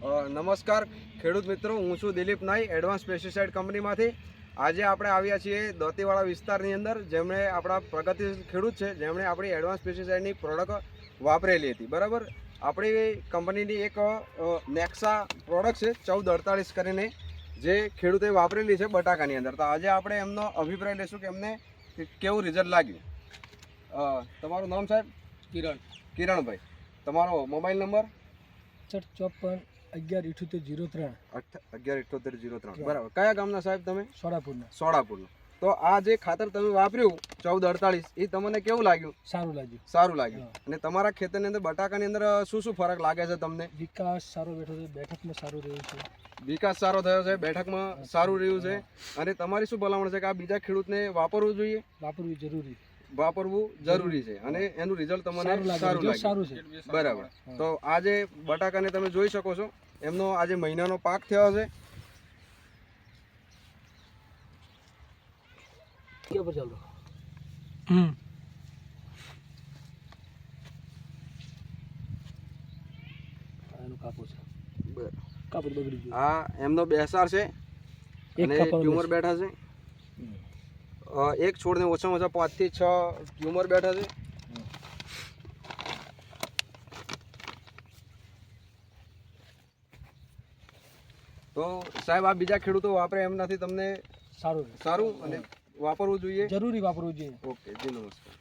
નમસ્કાર ખેડૂત મિત્રો હું છું દિલીપ નાઈ એડવાન્સ પેસ્ટિસાઇડ કંપનીમાંથી. આજે આપણે આવ્યા છીએ દોતીવાળા વિસ્તારની અંદર જેમણે આપણા પ્રગતિશીલ ખેડૂત છે જેમણે આપણી એડવાન્સ પેસ્ટિસાઇડની પ્રોડક્ટ વાપરેલી હતી. બરાબર? આપણી કંપનીની એક નેક્સા પ્રોડક્ટ છે ચૌદ અડતાલીસ કરીને જે ખેડૂતે વાપરેલી છે બટાકાની અંદર. તો આજે આપણે એમનો અભિપ્રાય લઈશું કે એમને કેવું રિઝલ્ટ લાગ્યું. તમારું નામ સાહેબ? કિરણ. કિરણભાઈ. તમારો મોબાઈલ નંબર ચોપન અગિયાર ઇઠોતેર જીરો ત્રણ. અગિયાર ઇઠોતેર જીરો ત્રણ. બરાબર. કયા ગામના સાહેબ તમે? સોડાપુરના સોડાપુરના તો આ જે ખાતર તમે વાપર્યું ચૌદ અડતાલીસ એ તમને કેવું લાગ્યું? સારું લાગ્યું. સારું લાગ્યું. અને તમારા ખેતરની અંદર બટાકાની અંદર શું શું ફરક લાગે છે તમને? વિકાસ સારો બેઠો છે બેઠકમાં સારું રહ્યું છે. વિકાસ સારો થયો છે બેઠકમાં સારું. રહ્યું છે. અને તમારી શું ભલામણ છે કે આ બીજા ખેડૂતને વાપરવું જોઈએ? વાપરવું જરૂરી. વાપરવું જરૂરી છે. અને એનું રિઝલ્ટ તમને સારું લાગે સારું છે. બરાબર. તો આજે બટાકાને તમે જોઈ શકો છો એમનો આજે મહિનાનો પાક થયો છે. હમ. કાપો છે. કાપો બગડી ગયું. આ એમનો બેસાર છે. એક અને ટ્યુમર બેઠા છે. એક છોડને ઓછામાં ઓછા પાંચથી છ ટ્યુમર બેઠા છે. તો સાહેબ આ બીજા ખેડૂતો વાપરે એમ નથી તમને સારું સારું અને વાપરવું જોઈએ? જરૂરી વાપરવું જોઈએ. ઓકે જી નમસ્કાર.